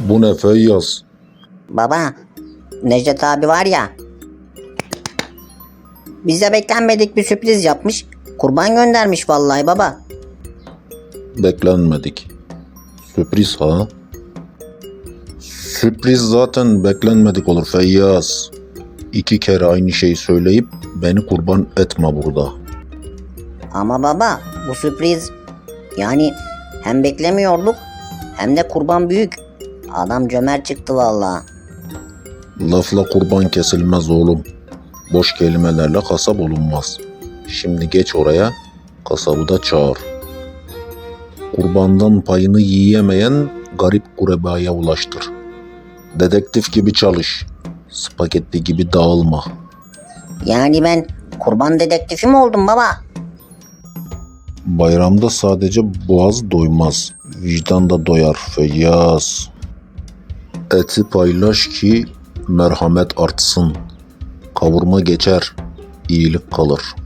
Bu ne Feyyaz? Baba, Necdet abi var ya. Bize beklenmedik bir sürpriz yapmış. Kurban göndermiş vallahi baba. Beklenmedik. Sürpriz ha? Sürpriz zaten beklenmedik olur Feyyaz. İki kere aynı şeyi söyleyip beni kurban etme burada. Ama baba bu sürpriz yani hem beklemiyorduk hem de kurban büyük. Adam cömert çıktı vallahi. Lafla kurban kesilmez oğlum. Boş kelimelerle kasap olunmaz. Şimdi geç oraya, kasabı da çağır. Kurbandan payını yiyemeyen garip kurebaya ulaştır. Dedektif gibi çalış. Spagetti gibi dağılma. Yani ben kurban dedektifi mi oldum baba? Bayramda sadece boğaz doymaz. Vicdan da doyar Feyyaz. Eti paylaş ki merhamet artsın. Kavurma geçer, iyilik kalır.''